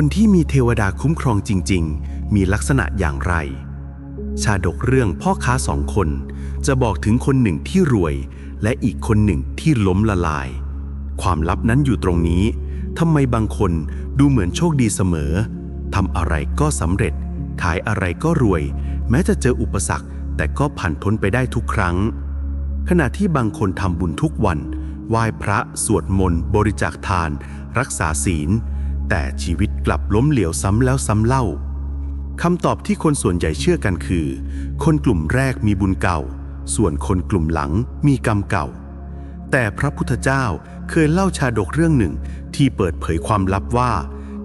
คนที่มีเทวดาคุ้มครองจริง ๆ มีลักษณะอย่างไร ชาดกเรื่องพ่อค้าสองคน จะบอกถึงคนหนึ่งที่รวย และอีกคนหนึ่งที่ล้มละลาย ความลับนั้นอยู่ตรงนี้ทำไมบางคนดูเหมือนโชคดีเสมอทำอะไรก็สำเร็จ ขายอะไรก็รวย แม้จะเจออุปสรรค แต่ก็ผ่านพ้นไปได้ทุกครั้ง ขณะที่บางคนทำบุญทุกวันไหว้พระสวดมนต์ บริจาคทาน รักษาศีล แต่ชีวิตกลับล้มเหลวซ้ำแล้วซ้ำเล่าคำตอบที่คนส่วนใหญ่เชื่อกันคือ คนกลุ่มแรกมีบุญเก่า ส่วนคนกลุ่มหลังมีกรรมเก่า แต่พระพุทธเจ้าเคยเล่าชาดกเรื่องหนึ่งที่เปิดเผยความลับว่า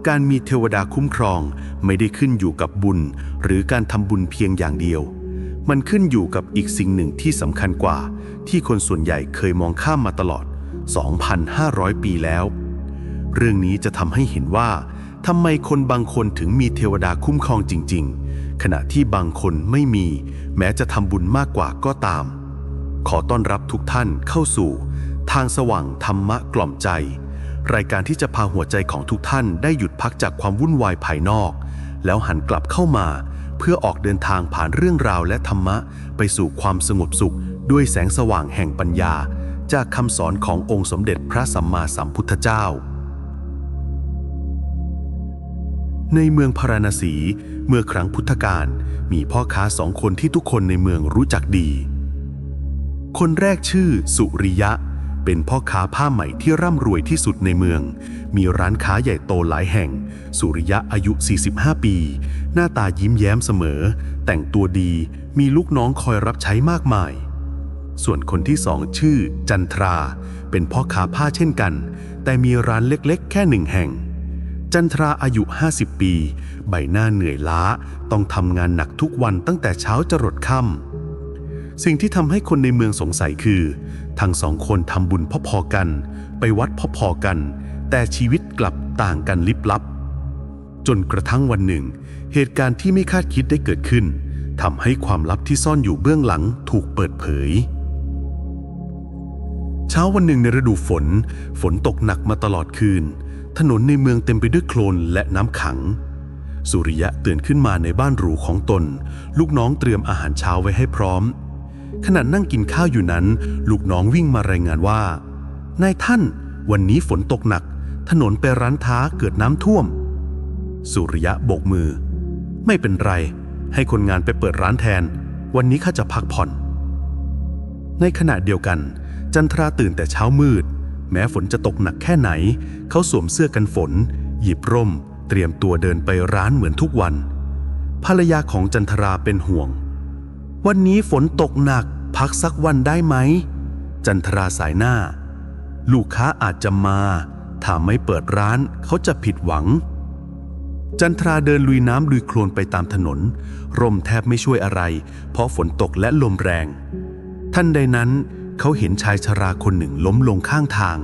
การมีเทวดาคุ้มครองไม่ได้ขึ้นอยู่กับบุญ หรือการทำบุญเพียงอย่างเดียว มันขึ้นอยู่กับอีกสิ่งหนึ่งที่สำคัญกว่า ที่คนส่วนใหญ่เคยมองข้ามมาตลอด 2,500 ปีแล้ว เรื่องนี้จะทำให้เห็นว่าทำไมคนบางคนถึงมีเทวดาคุ้มครองจริง ๆ ขณะที่บางคนไม่มี แม้จะทำบุญมากกว่าก็ตาม ขอต้อนรับทุกท่านเข้าสู่ ทางสว่างธรรมะกล่อมใจ รายการที่จะพาหัวใจของทุกท่านได้หยุดพักจากความวุ่นวายภายนอก แล้วหันกลับเข้ามา เพื่อออกเดินทางผ่านเรื่องราวและธรรมะ ไปสู่ความสงบสุข ด้วยแสงสว่างแห่งปัญญา จากคำสอนขององค์สมเด็จพระสัมมาสัมพุทธเจ้า ในเมืองพาราณสี เมื่อครั้งพุทธกาลมีพ่อค้าสองคนที่ทุกคนในเมืองรู้จักดี คนแรกชื่อสุริยะ เป็นพ่อค้าผ้าไหมที่ร่ำรวยที่สุดในเมือง มีร้านค้าใหญ่โตหลายแห่ง สุริยะอายุ 45 ปี หน้าตายิ้มแย้มเสมอ แต่งตัวดีมีลูกน้องคอยรับใช้มากมาย ส่วนคนที่สองชื่อ จันทรา เป็นพ่อค้าผ้าเช่นกัน แต่มีร้านเล็กๆ แค่หนึ่งแห่ง จันทราอายุ 50 ปี ใบหน้าเหนื่อยล้า ต้องทำงานหนักทุกวันตั้งแต่เช้าจรดค่ำสิ่งที่ทำให้คนในเมืองสงสัยคือ ทั้งสองคนทำบุญพอๆกัน ไปวัดพอๆกัน แต่ชีวิตกลับต่างกันลิบลับ จนกระทั่งวันหนึ่ง เหตุการณ์ที่ไม่คาดคิดได้เกิดขึ้นทำให้ความลับที่ซ่อนอยู่เบื้องหลังถูกเปิดเผยเช้าวันหนึ่งในฤดูฝน ฝนตกหนักมาตลอดคืน ถนนในเมืองเต็มไปด้วยโคลนและน้ำขัง สุริยะตื่นขึ้นมาในบ้านหรูของตน ลูกน้องเตรียมอาหารเช้าไว้ให้พร้อม ขณะนั่งกินข้าวอยู่นั้น ลูกน้องวิ่งมารายงานว่านายท่าน วันนี้ฝนตกหนัก ถนนไปร้านท้าเกิดน้ำท่วม สุริยะโบกมือ ไม่เป็นไร ให้คนงานไปเปิดร้านแทน วันนี้ข้าจะพักผ่อน ในขณะเดียวกัน จันทราตื่นแต่เช้ามืด แม้ฝนจะตกหนักแค่ไหน เขาสวมเสื้อกันฝน หยิบร่ม เตรียมตัวเดินไปร้านเหมือนทุกวัน ภรรยาของจันทราเป็นห่วง วันนี้ฝนตกหนัก พักสักวันได้ไหม จันทราสายหน้า ลูกค้าอาจจะมา ถ้าไม่เปิดร้านเขาจะผิดหวัง จันทราเดินลุยน้ำลุยโคลนไปตามถนน ร่มแทบไม่ช่วยอะไร เพราะฝนตกและลมแรง ท่านใดนั้น เขาเห็นชายชราคนหนึ่งล้มลงข้างทาง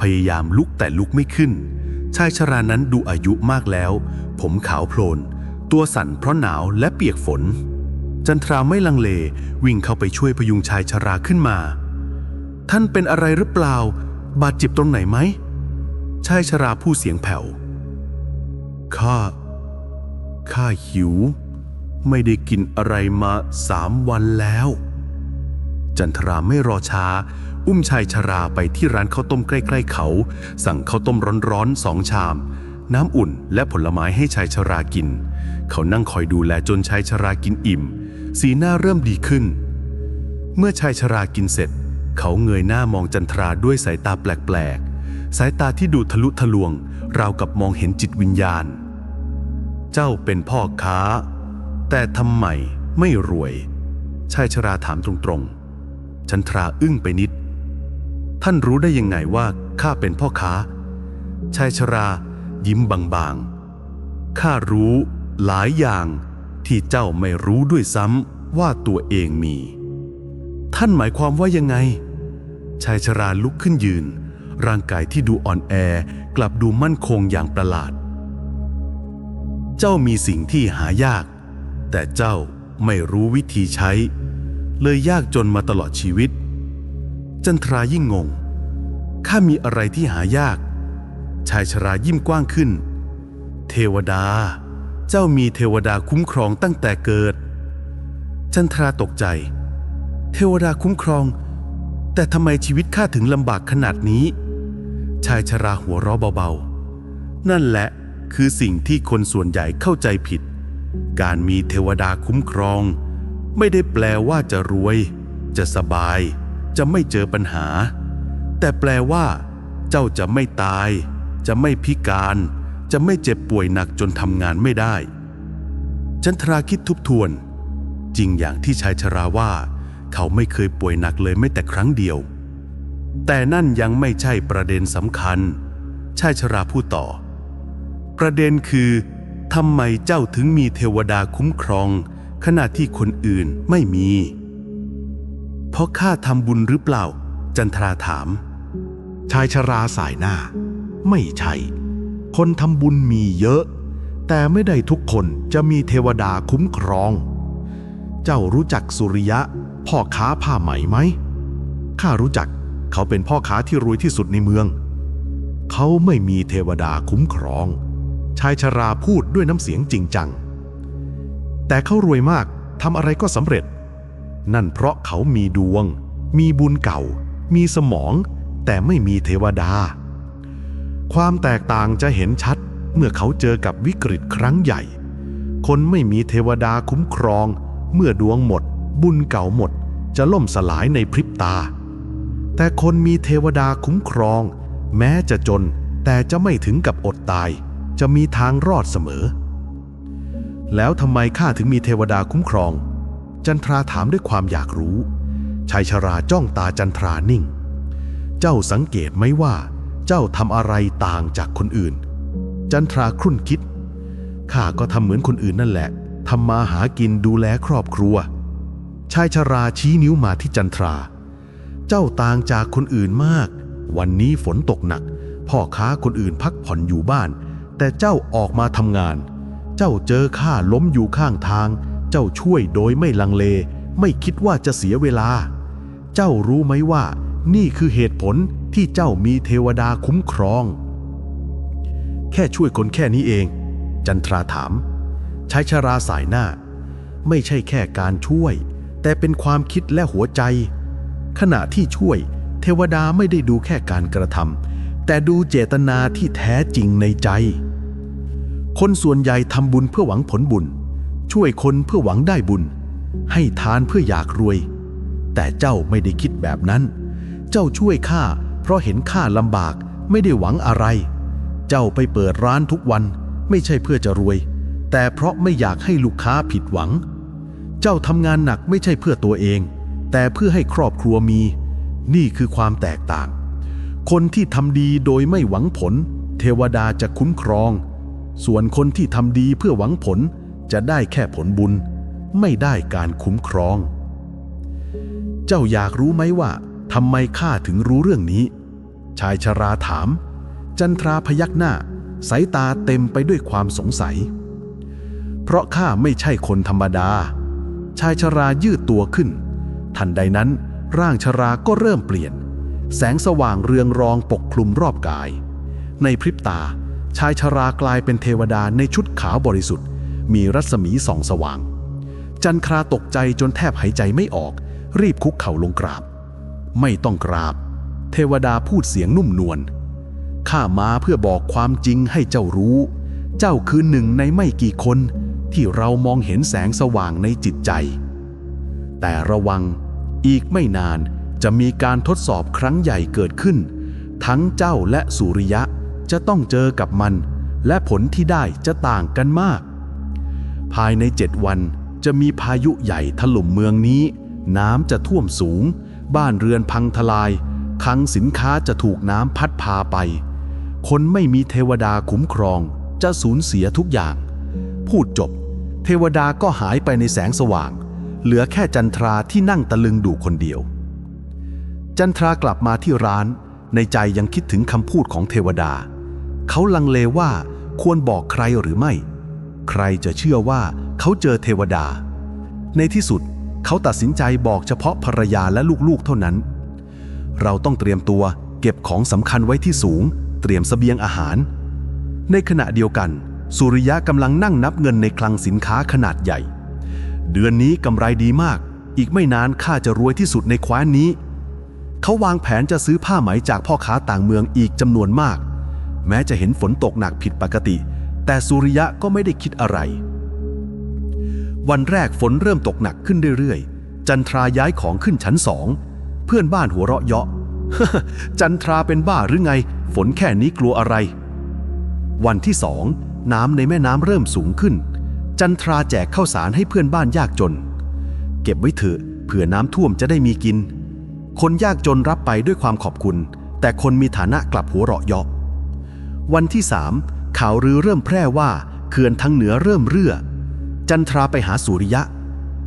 พยายามลุกแต่ลุกไม่ขึ้น ชายชรานั้นดูอายุมากแล้ว ผมขาวโพลน ตัวสั่นเพราะหนาวและเปียกฝน จันทราไม่ลังเลวิ่งเข้าไปช่วยพยุงชายชราขึ้นมา ท่านเป็นอะไรหรือเปล่า บาดเจ็บตรงไหนไหมชายชราผู้เสียงแผ่วข้า ข้าหิว ไม่ได้กินอะไรมาสามวันแล้ว จันทราไม่รอช้า อุ้มชายชราไปที่ร้านข้าวต้มใกล้ ๆ เขา สั่งข้าวต้มร้อนๆสองชาม น้ำอุ่นและผลไม้ให้ชายชรากิน เขานั่งคอยดูแลจนชายชรากินอิ่ม สีหน้าเริ่มดีขึ้น เมื่อชายชรากินเสร็จ เขาเงยหน้ามองจันทราด้วยสายตาแปลกๆ สายตาที่ดูทะลุทะลวง ราวกับมองเห็นจิตวิญญาณ เจ้าเป็นพ่อค้า แต่ทำไมไม่รวยชายชราถามตรงๆ จันทราอึ้งไปนิด ท่านรู้ได้ยังไงว่าข้าเป็นพ่อค้า ชายชรายิ้มบางๆ ข้ารู้หลายอย่างที่เจ้าไม่รู้ด้วยซ้ำว่าตัวเองมี ท่านหมายความว่ายังไง ชายชราลุกขึ้นยืน ร่างกายที่ดูอ่อนแอกลับดูมั่นคงอย่างประหลาด เจ้ามีสิ่งที่หายาก แต่เจ้าไม่รู้วิธีใช้ เลยยากจนมาตลอดชีวิต จันทรายิ่งงง ข้ามีอะไรที่หายาก ชายชรายิ้มกว้างขึ้น เทวดา เจ้ามีเทวดาคุ้มครองตั้งแต่เกิด จันทราตกใจ เทวดาคุ้มครอง แต่ทำไมชีวิตข้าถึงลำบากขนาดนี้ ชายชราหัวเราะเบาๆ นั่นแหละคือสิ่งที่คนส่วนใหญ่เข้าใจผิด การมีเทวดาคุ้มครอง ไม่ได้แปลว่าจะรวย จะสบาย จะไม่เจอปัญหา แต่แปลว่า เจ้าจะไม่ตาย จะไม่พิการ จะไม่เจ็บป่วยหนักจนทำงานไม่ได้ จันทราคิดทบทวน จริงอย่างที่ชายชราว่า เขาไม่เคยป่วยหนักเลยแม้แต่ครั้งเดียว แต่นั่นยังไม่ใช่ประเด็นสำคัญ ชายชราพูดต่อ ประเด็นคือทำไมเจ้าถึงมีเทวดาคุ้มครอง ขณะที่คนอื่นไม่มี เพราะข้าทำบุญหรือเปล่า จันทราถาม ชายชราสายหน้า ไม่ใช่ คนทำบุญมีเยอะ แต่ไม่ได้ทุกคนจะมีเทวดาคุ้มครอง เจ้ารู้จักสุริยะ พ่อค้าผ้าไหมไหมข้ารู้จักเขาเป็นพ่อค้าที่รวยที่สุดในเมือง เขาไม่มีเทวดาคุ้มครอง ชายชราพูดด้วยน้ำเสียงจริงจัง แต่เขารวยมากทำอะไรก็สำเร็จ นั่นเพราะเขามีดวง มีบุญเก่า มีสมอง แต่ไม่มีเทวดา ความแตกต่างจะเห็นชัดเมื่อเขาเจอกับวิกฤตครั้งใหญ่ คนไม่มีเทวดาคุ้มครอง เมื่อดวงหมด บุญเก่าหมด จะล่มสลายในพริบตา แต่คนมีเทวดาคุ้มครอง แม้จะจนแต่จะไม่ถึงกับอดตาย จะมีทางรอดเสมอ แล้วทำไมข้าถึงมีเทวดาคุ้มครอง จันทราถามด้วยความอยากรู้ ชายชราจ้องตาจันทรานิ่ง เจ้าสังเกตไหมว่า เจ้าทำอะไรต่างจากคนอื่น จันทราครุ่นคิด ข้าก็ทำเหมือนคนอื่นนั่นแหละ ทำมาหากินดูแลครอบครัว ชายชราชี้นิ้วมาที่จันทรา เจ้าต่างจากคนอื่นมาก วันนี้ฝนตกหนัก พ่อค้าคนอื่นพักผ่อนอยู่บ้าน แต่เจ้าออกมาทำงาน เจ้าเจอข้าล้มอยู่ข้างทาง เจ้าช่วยโดยไม่ลังเล ไม่คิดว่าจะเสียเวลา เจ้ารู้ไหมว่า นี่คือเหตุผลที่เจ้ามีเทวดาคุ้มครอง แค่ช่วยคนแค่นี้เอง จันทราถาม ชายชราสายหน้า ไม่ใช่แค่การช่วย แต่เป็นความคิดและหัวใจ ขณะที่ช่วย เทวดาไม่ได้ดูแค่การกระทำแต่ดูเจตนาที่แท้จริงในใจ คนส่วนใหญ่ทำบุญเพื่อหวังผลบุญ ช่วยคนเพื่อหวังได้บุญ ให้ทานเพื่ออยากรวย แต่เจ้าไม่ได้คิดแบบนั้น เจ้าช่วยข้าเพราะเห็นข้าลำบากไม่ได้หวังอะไร เจ้าไปเปิดร้านทุกวันไม่ใช่เพื่อจะรวย แต่เพราะไม่อยากให้ลูกค้าผิดหวัง เจ้าทำงานหนักไม่ใช่เพื่อตัวเอง แต่เพื่อให้ครอบครัวมี นี่คือความแตกต่าง คนที่ทำดีโดยไม่หวังผล เทวดาจะคุ้มครอง ส่วนคนที่ทำดีเพื่อหวังผลจะได้แค่ผลบุญ ไม่ได้การคุ้มครอง เจ้าอยากรู้ไหมว่าทำไมข้าถึงรู้เรื่องนี้ ชายชราถาม จันทราพยักหน้า สายตาเต็มไปด้วยความสงสัย เพราะข้าไม่ใช่คนธรรมดา ชายชรายืดตัวขึ้น ทันใดนั้น ร่างชราก็เริ่มเปลี่ยน แสงสว่างเรืองรองปกคลุมรอบกาย ในพริบตา ชายชรากลายเป็นเทวดาในชุดขาวบริสุทธิ์ มีรัศมีส่องสว่าง จันทราตกใจจนแทบหายใจไม่ออก รีบคุกเข่าลงกราบ ไม่ต้องกราบ เทวดาพูดเสียงนุ่มนวลข้ามาเพื่อบอกความจริงให้เจ้ารู้ เจ้าคือหนึ่งในไม่กี่คนที่เรามองเห็นแสงสว่างในจิตใจ แต่ระวังอีกไม่นานจะมีการทดสอบครั้งใหญ่เกิดขึ้น ทั้งเจ้าและสุริยะ จะต้องเจอกับมัน และผลที่ได้จะต่างกันมาก ภายในเจ็ดวันจะมีพายุใหญ่ถล่มเมืองนี้ น้ำจะท่วมสูง บ้านเรือนพังทลายคลังสินค้าจะถูกน้ำพัดพาไป คนไม่มีเทวดาคุ้มครองจะสูญเสียทุกอย่าง พูดจบ เทวดาก็หายไปในแสงสว่าง เหลือแค่จันทราที่นั่งตะลึงดูคนเดียว จันทรากลับมาที่ร้าน ในใจยังคิดถึงคำพูดของเทวดา เขาลังเลว่าควรบอกใครหรือไม่ ใครจะเชื่อว่าเขาเจอเทวดา ในที่สุดเขาตัดสินใจบอกเฉพาะภรรยาและลูกๆเท่านั้น เราต้องเตรียมตัวเก็บของสำคัญไว้ที่สูง เตรียมเสบียงอาหาร ในขณะเดียวกัน สุริยะกำลังนั่งนับเงินในคลังสินค้าขนาดใหญ่ เดือนนี้กำไรดีมาก อีกไม่นานข้าจะรวยที่สุดในแคว้นนี้ เขาวางแผนจะซื้อผ้าไหมจากพ่อค้าต่างเมืองอีกจำนวนมาก แม้จะเห็นฝนตกหนักผิดปกติ แต่สุริยะก็ไม่ได้คิดอะไร วันแรกฝนเริ่มตกหนักขึ้นเรื่อยๆ จันทราย้ายของขึ้นชั้นสอง เพื่อนบ้านหัวเราะเยาะ จันทราเป็นบ้าหรือไง ฝนแค่นี้กลัวอะไร วันที่สองน้ำในแม่น้ำเริ่มสูงขึ้น จันทราแจกข้าวสารให้เพื่อนบ้านยากจน เก็บไว้เถอะเผื่อน้ำท่วมจะได้มีกิน คนยากจนรับไปด้วยความขอบคุณ แต่คนมีฐานะกลับหัวเราะเยาะ วันที่สามข่าวลือเริ่มแพร่ว่าเขื่อนทางเหนือเริ่มเรื่อ จันทราไปหาสุริยะ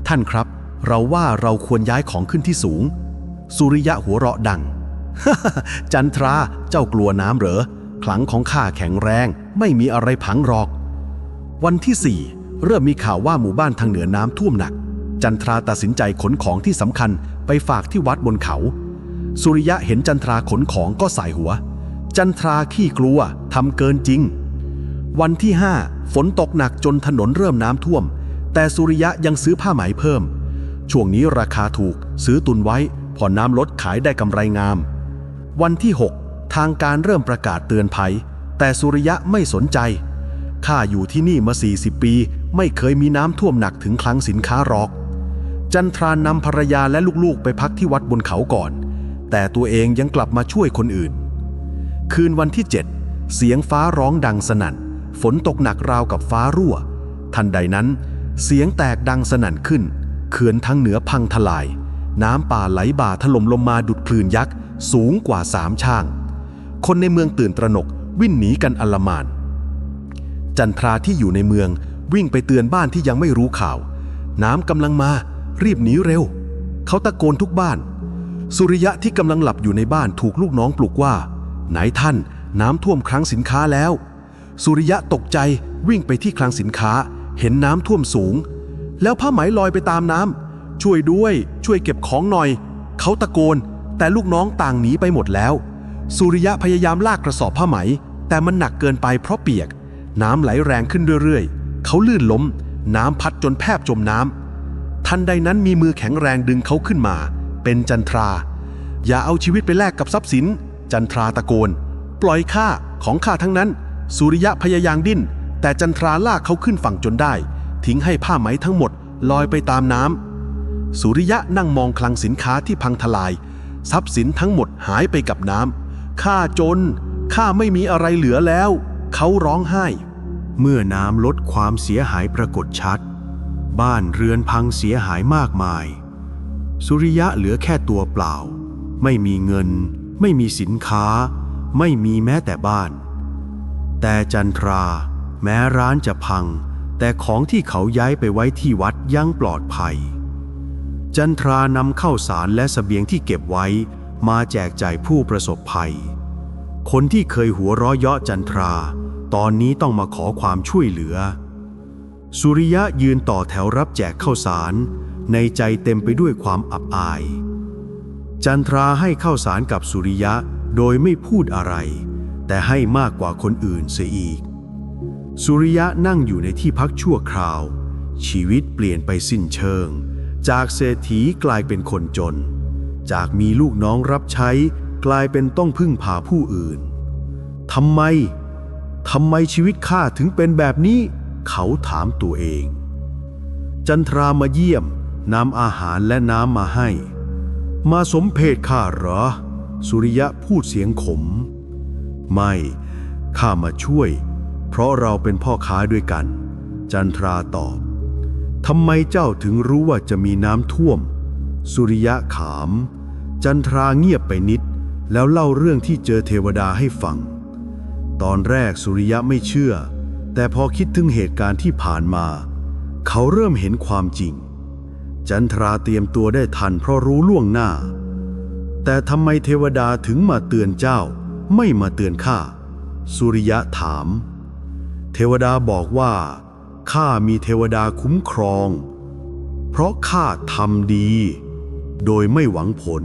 ท่านครับ เราว่าเราควรย้ายของขึ้นที่สูง สุริยะหัวเราะดัง จันทราเจ้ากลัวน้ำเหรอขลังของข้าแข็งแรงไม่มีอะไรพังหรอก วันที่สี่เริ่มมีข่าวว่าหมู่บ้านทางเหนือน้ำท่วมหนัก จันทราตัดสินใจขนของที่สำคัญไปฝากที่วัดบนเขา สุริยะเห็นจันทราขนของก็สายหัว จันทราขี้กลัวทำเกินจริง วันที่ห้าฝนตกหนักจนถนนเริ่มน้ำท่วม แต่สุริยะยังซื้อผ้าไหมเพิ่ม ช่วงนี้ราคาถูกซื้อตุนไว้ พอน้ำลดขายได้กำไรงาม วันที่ 6 ทางการเริ่มประกาศเตือนภัย แต่สุริยะไม่สนใจ ข้าอยู่ที่นี่มา 40 ปี ไม่เคยมีน้ำท่วมหนักถึงคลังสินค้ารอก จันทรานำภรรยาและลูกๆ ไปพักที่วัดบนเขาก่อน แต่ตัวเองยังกลับมาช่วยคนอื่น คืนวันที่ 7 เสียงฟ้าร้องดังสนั่น ฝนตกหนักราวกับฟ้ารั่ว ทันใดนั้น เสียงแตกดังสนั่นขึ้น เขื่อนทางเหนือพังทลาย น้ำป่าไหลบ่าถล่มลงมาดุดคลื่นยักษ์สูงกว่าสามช่าง คนในเมืองตื่นตระหนกวิ่งหนีกันอลมาน จันทราที่อยู่ในเมืองวิ่งไปเตือนบ้านที่ยังไม่รู้ข่าว น้ำกำลังมา รีบหนีเร็ว เขาตะโกนทุกบ้าน สุริยะที่กำลังหลับอยู่ในบ้านถูกลูกน้องปลุกว่า ไหนท่าน น้ำท่วมคลังสินค้าแล้ว สุริยะตกใจวิ่งไปที่คลังสินค้า เห็นน้ำท่วมสูง แล้วผ้าไหมลอยไปตามน้ำช่วยด้วยช่วยเก็บของหน่อย เขาตะโกน แต่ลูกน้องต่างหนีไปหมดแล้ว สุริยะพยายามลากกระสอบผ้าไหม แต่มันหนักเกินไปเพราะเปียก น้ำไหลแรงขึ้นเรื่อยๆ เขาลื่นล้ม น้ำพัดจนแทบจมน้ำทันใดนั้นมีมือแข็งแรงดึงเขาขึ้นมา เป็นจันทรา อย่าเอาชีวิตไปแลกกับทรัพย์สิน จันทราตะโกน ปล่อยข้าของข้าทั้งนั้น สุริยะพยายามดิ้น แต่จันทราลากเขาขึ้นฝั่งจนได้ ทิ้งให้ผ้าไหมทั้งหมดลอยไปตามน้ำสุริยะนั่งมองคลังสินค้าที่พังทลาย ทรัพย์สินทั้งหมดหายไปกับน้ำข้าจนข้าไม่มีอะไรเหลือแล้ว เขาร้องไห้ เมื่อน้ำลดความเสียหายปรากฏชัด บ้านเรือนพังเสียหายมากมาย สุริยะเหลือแค่ตัวเปล่า ไม่มีเงิน ไม่มีสินค้า ไม่มีแม้แต่บ้าน แต่จันทรา แม้ร้านจะพัง แต่ของที่เขาย้ายไปไว้ที่วัดยังปลอดภัย จันทรานำข้าวสารและสเสบียงที่เก็บไว้มาแจกจ่ายผู้ประสบภัย คนที่เคยหัวเราะเยาะจันทรา ตอนนี้ต้องมาขอความช่วยเหลือ สุริยะยืนต่อแถวรับแจกข้าวสาร ในใจเต็มไปด้วยความอับอาย จันทราให้ข้าวสารกับสุริยะโดยไม่พูดอะไร แต่ให้มากกว่าคนอื่นเสียอีก สุริยะนั่งอยู่ในที่พักชั่วคราว ชีวิตเปลี่ยนไปสิ้นเชิง จากเศรษฐีกลายเป็นคนจน จากมีลูกน้องรับใช้กลายเป็นต้องพึ่งพาผู้อื่นทำไมทำไมชีวิตข้าถึงเป็นแบบนี้ เขาถามตัวเอง จันทรามาเยี่ยมนำอาหารและน้ำมาให้ มาสมเพศข้าเหรอ สุริยะพูดเสียงขม ไม่ ข้ามาช่วย เพราะเราเป็นพ่อค้าด้วยกัน จันทราตอบทำไมเจ้าถึงรู้ว่าจะมีน้ำท่วม สุริยะขาม จันทราเงียบไปนิด แล้วเล่าเรื่องที่เจอเทวดาให้ฟัง ตอนแรกสุริยะไม่เชื่อ แต่พอคิดถึงเหตุการณ์ที่ผ่านมา เขาเริ่มเห็นความจริง จันทราเตรียมตัวได้ทันเพราะรู้ล่วงหน้า แต่ทำไมเทวดาถึงมาเตือนเจ้า ไม่มาเตือนข้า สุริยะถาม เทวดาบอกว่าข้ามีเทวดาคุ้มครอง เพราะข้าทำดี โดยไม่หวังผล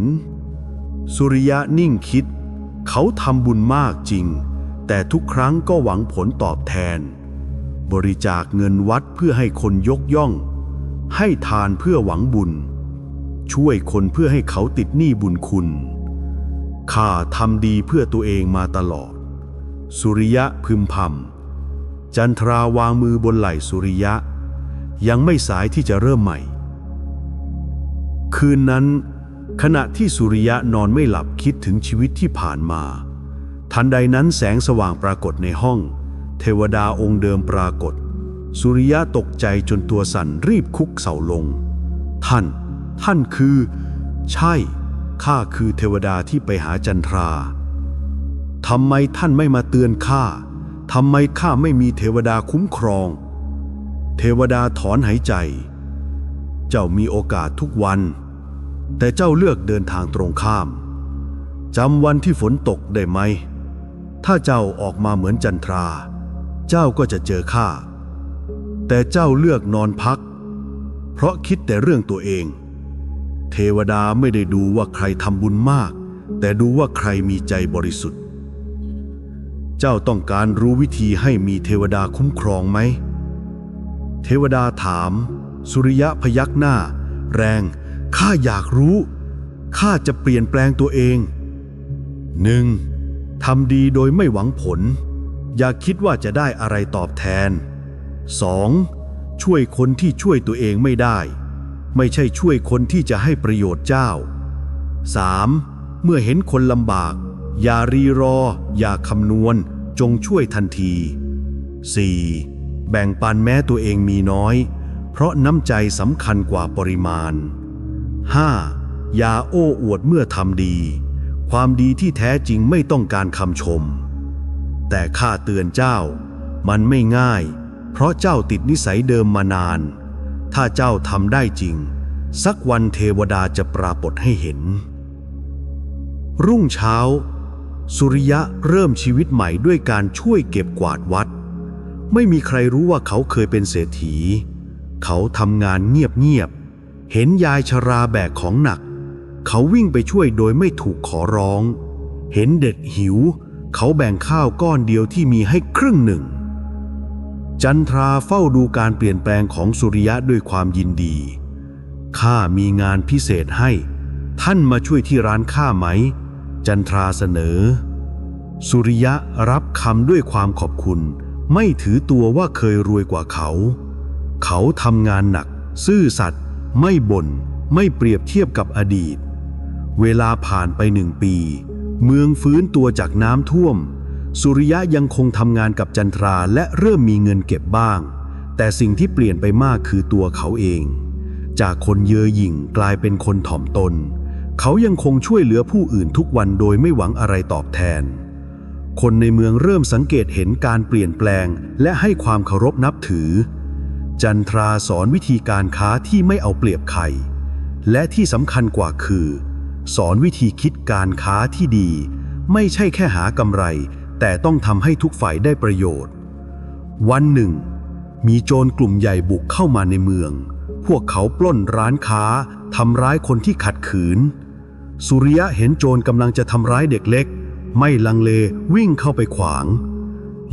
สุริยะนิ่งคิด เขาทำบุญมากจริง แต่ทุกครั้งก็หวังผลตอบแทน บริจาคเงินวัดเพื่อให้คนยกย่อง ให้ทานเพื่อหวังบุญ ช่วยคนเพื่อให้เขาติดหนี้บุญคุณ ข้าทำดีเพื่อตัวเองมาตลอด สุริยะพึมพำ จันทราวางมือบนไหล่สุริยะ ยังไม่สายที่จะเริ่มใหม่ คืนนั้น ขณะที่สุริยะนอนไม่หลับคิดถึงชีวิตที่ผ่านมา ทันใดนั้นแสงสว่างปรากฏในห้อง เทวดาองค์เดิมปรากฏ สุริยะตกใจจนตัวสั่นรีบคุกเข่าลง ท่าน ท่านคือ ใช่ ข้าคือเทวดาที่ไปหาจันทราทำไมท่านไม่มาเตือนข้าทำไมข้าไม่มีเทวดาคุ้มครอง เทวดาถอนหายใจ เจ้ามีโอกาสทุกวัน แต่เจ้าเลือกเดินทางตรงข้ามจำวันที่ฝนตกได้ไหม ถ้าเจ้าออกมาเหมือนจันทรา เจ้าก็จะเจอข้า แต่เจ้าเลือกนอนพัก เพราะคิดแต่เรื่องตัวเอง เทวดาไม่ได้ดูว่าใครทำบุญมาก แต่ดูว่าใครมีใจบริสุทธิ์ เจ้าต้องการรู้วิธีให้มีเทวดาคุ้มครองไหม เทวดาถาม สุริยะพยักหน้า แรง ข้าอยากรู้ ข้าจะเปลี่ยนแปลงตัวเอง หนึ่งทำดีโดยไม่หวังผล อย่าคิดว่าจะได้อะไรตอบแทน 2. ช่วยคนที่ช่วยตัวเองไม่ได้ ไม่ใช่ช่วยคนที่จะให้ประโยชน์เจ้า 3. เมื่อเห็นคนลำบาก อย่ารีรอ อย่าคำนวณ จงช่วยทันที 4. แบ่งปันแม้ตัวเองมีน้อย เพราะน้ำใจสำคัญกว่าปริมาณ 5. อย่าโอ้อวดเมื่อทำดี ความดีที่แท้จริงไม่ต้องการคำชม แต่ข้าเตือนเจ้า มันไม่ง่าย เพราะเจ้าติดนิสัยเดิมมานาน ถ้าเจ้าทำได้จริง สักวันเทวดาจะปรากฏให้เห็น รุ่งเช้า สุริยะเริ่มชีวิตใหม่ด้วยการช่วยเก็บกวาดวัด ไม่มีใครรู้ว่าเขาเคยเป็นเศรษฐี เขาทำงานเงียบๆ เห็นยายชราแบกของหนัก เขาวิ่งไปช่วยโดยไม่ถูกขอร้อง เห็นเด็กหิว เขาแบ่งข้าวก้อนเดียวที่มีให้ครึ่งหนึ่ง จันทราเฝ้าดูการเปลี่ยนแปลงของสุริยะด้วยความยินดี ข้ามีงานพิเศษให้ ท่านมาช่วยที่ร้านข้าไหม จันทราเสนอ สุริยะรับคำด้วยความขอบคุณ ไม่ถือตัวว่าเคยรวยกว่าเขา เขาทำงานหนัก ซื่อสัตย์ไม่บน่น ไม่เปรียบเทียบกับอดีต เวลาผ่านไปหนึ่งปี เมืองฟื้นตัวจากน้ำท่วม สุริยะยังคงทำงานกับจันทราและเริ่มมีเงินเก็บบ้าง แต่สิ่งที่เปลี่ยนไปมากคือตัวเขาเอง จากคนเย่อหยิ่งกลายเป็นคนถ่อมตน เขายังคงช่วยเหลือผู้อื่นทุกวันโดยไม่หวังอะไรตอบแทน คนในเมืองเริ่มสังเกตเห็นการเปลี่ยนแปลง และให้ความเคารพนับถือ จันทราสอนวิธีการค้าที่ไม่เอาเปรียบใคร และที่สำคัญกว่าคือ สอนวิธีคิดการค้าที่ดี ไม่ใช่แค่หากำไร แต่ต้องทำให้ทุกฝ่ายได้ประโยชน์ วันหนึ่ง มีโจรกลุ่มใหญ่บุกเข้ามาในเมือง พวกเขาปล้นร้านค้าทำร้ายคนที่ขัดขืน สุริยะเห็นโจรกำลังจะทำร้ายเด็กเล็ก ไม่ลังเลวิ่งเข้าไปขวาง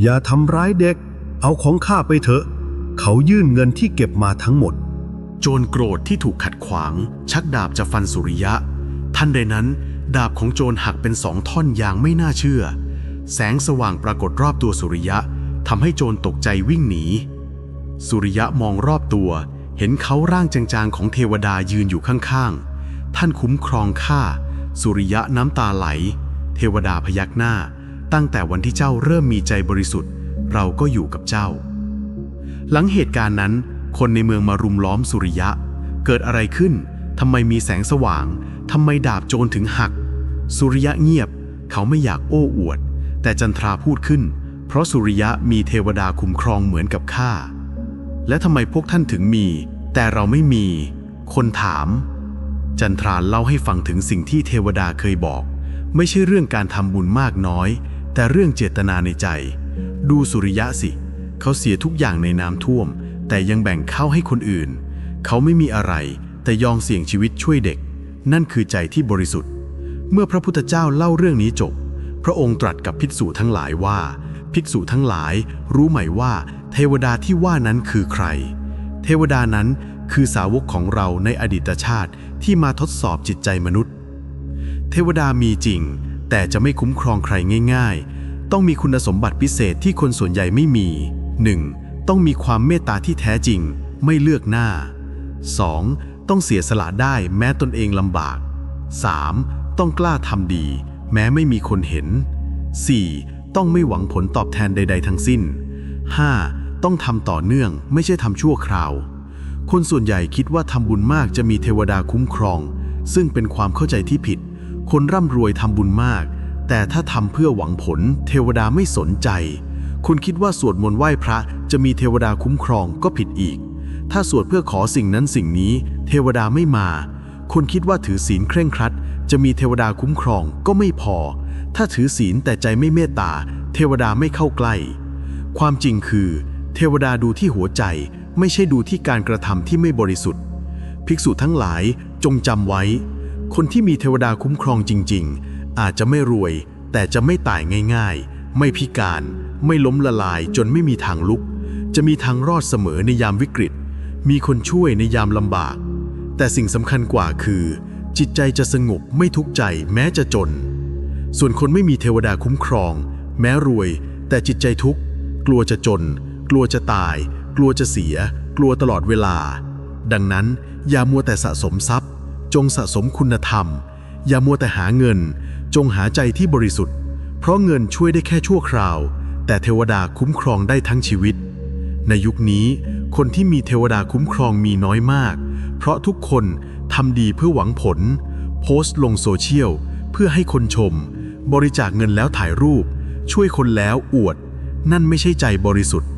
อย่าทำร้ายเด็ก เอาของข้าไปเถอะ เขายื่นเงินที่เก็บมาทั้งหมด โจรโกรธที่ถูกขัดขวาง ชักดาบจะฟันสุริยะ ทันใดนั้น ดาบของโจรหักเป็นสองท่อนอย่างไม่น่าเชื่อ แสงสว่างปรากฏรอบตัวสุริยะทำให้โจรตกใจวิ่งหนี สุริยะมองรอบตัว เห็นเขาร่างจางๆของเทวดายืนอยู่ข้างๆ ท่านคุ้มครองข้า สุริยะน้ำตาไหล เทวดาพยักหน้า ตั้งแต่วันที่เจ้าเริ่มมีใจบริสุทธิ์ เราก็อยู่กับเจ้า หลังเหตุการณ์นั้น คนในเมืองมารุมล้อมสุริยะ เกิดอะไรขึ้น ทำไมมีแสงสว่าง ทำไมดาบโจรถึงหัก สุริยะเงียบ เขาไม่อยากโอ้อวด แต่จันทราพูดขึ้น เพราะสุริยะมีเทวดาคุ้มครองเหมือนกับข้า และทำไมพวกท่านถึงมี แต่เราไม่มี คนถาม จันทราเล่าให้ฟังถึงสิ่งที่เทวดาเคยบอก ไม่ใช่เรื่องการทำบุญมากน้อย แต่เรื่องเจตนาในใจ ดูสุริยะสิ เขาเสียทุกอย่างในน้ำท่วม แต่ยังแบ่งข้าวให้คนอื่น เขาไม่มีอะไร แต่ยอมเสี่ยงชีวิตช่วยเด็ก นั่นคือใจที่บริสุทธิ์ เมื่อพระพุทธเจ้าเล่าเรื่องนี้จบ พระองค์ตรัสกับภิกษุทั้งหลายว่า ภิกษุทั้งหลายรู้ไหมว่า เทวดาที่ว่านั้นคือใคร เทวดานั้นคือสาวกของเราในอดีตชาติที่มาทดสอบจิตใจมนุษย์ เทวดามีจริง แต่จะไม่คุ้มครองใครง่าย ๆ ต้องมีคุณสมบัติพิเศษที่คนส่วนใหญ่ไม่มี 1. ต้องมีความเมตตาที่แท้จริง ไม่เลือกหน้า 2. ต้องเสียสละได้แม้ตนเองลำบาก 3. ต้องกล้าทำดี แม้ไม่มีคนเห็น 4. ต้องไม่หวังผลตอบแทนใด ๆ ทั้งสิ้น 5. ต้องทำต่อเนื่องไม่ใช่ทำชั่วคราว คนส่วนใหญ่คิดว่าทำบุญมากจะมีเทวดาคุ้มครอง ซึ่งเป็นความเข้าใจที่ผิด คนร่ำรวยทำบุญมาก แต่ถ้าทำเพื่อหวังผล เทวดาไม่สนใจ คุณคิดว่าสวดมนต์ไหว้พระจะมีเทวดาคุ้มครองก็ผิดอีก ถ้าสวดเพื่อขอสิ่งนั้นสิ่งนี้ เทวดาไม่มา คนคิดว่าถือศีลเคร่งครัด จะมีเทวดาคุ้มครองก็ไม่พอ ถ้าถือศีลแต่ใจไม่เมตตา เทวดาไม่เข้าใกล้ ความจริงคือ เทวดาดูที่หัวใจไม่ใช่ดูที่การกระทำที่ไม่บริสุทธิ์ ภิกษุทั้งหลายจงจำไว้ คนที่มีเทวดาคุ้มครองจริง ๆ อาจจะไม่รวย แต่จะไม่ตายง่าย ๆ ไม่พิการ ไม่ล้มละลายจนไม่มีทางลุก จะมีทางรอดเสมอในยามวิกฤต มีคนช่วยในยามลำบาก แต่สิ่งสำคัญกว่าคือ จิตใจจะสงบไม่ทุกข์ใจแม้จะจน ส่วนคนไม่มีเทวดาคุ้มครอง แม้รวย แต่จิตใจทุกข์ กลัวจะจน กลัวจะตาย กลัวจะเสีย กลัวตลอดเวลา ดังนั้นอย่ามัวแต่สะสมทรัพย์ จงสะสมคุณธรรม อย่ามัวแต่หาเงิน จงหาใจที่บริสุทธิ์ เพราะเงินช่วยได้แค่ชั่วคราว แต่เทวดาคุ้มครองได้ทั้งชีวิต ในยุคนี้ คนที่มีเทวดาคุ้มครองมีน้อยมาก เพราะทุกคน ทำดีเพื่อหวังผล โพสต์ลงโซเชียล เพื่อให้คนชม บริจาคเงินแล้วถ่ายรูป ช่วยคนแล้วอวด นั่นไม่ใช่ใจบริสุทธิ์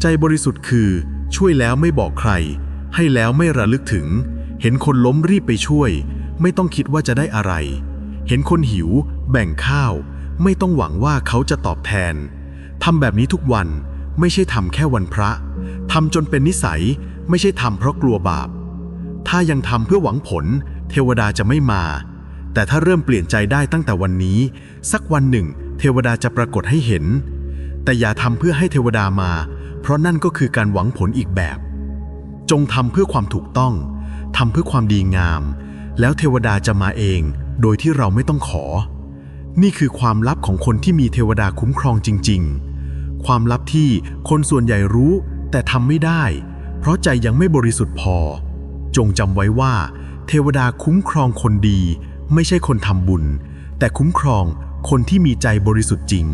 ใจบริสุทธิ์คือ ช่วยแล้วไม่บอกใคร ให้แล้วไม่ระลึกถึง เห็นคนล้มรีบไปช่วย ไม่ต้องคิดว่าจะได้อะไร เห็นคนหิว แบ่งข้าว ไม่ต้องหวังว่าเขาจะตอบแทนทำแบบนี้ทุกวันไม่ใช่ทำแค่วันพระทำจนเป็นนิสัยไม่ใช่ทำเพราะกลัวบาป ถ้ายังทำเพื่อหวังผล เทวดาจะไม่มา แต่ถ้าเริ่มเปลี่ยนใจได้ตั้งแต่วันนี้ สักวันหนึ่ง เทวดาจะปรากฏให้เห็น แต่อย่าทำเพื่อให้เทวดามา เพราะนั่นก็คือการหวังผลอีกแบบ จงทำเพื่อความถูกต้องทำเพื่อความดีงาม แล้วเทวดาจะมาเอง โดยที่เราไม่ต้องขอ นี่คือความลับของคนที่มีเทวดาคุ้มครองจริง ๆ ความลับที่คนส่วนใหญ่รู้แต่ทำไม่ได้ เพราะใจยังไม่บริสุทธิ์พอ จงจำไว้ว่า เทวดาคุ้มครองคนดี ไม่ใช่คนทำบุญ แต่คุ้มครองคนที่มีใจบริสุทธิ์จริง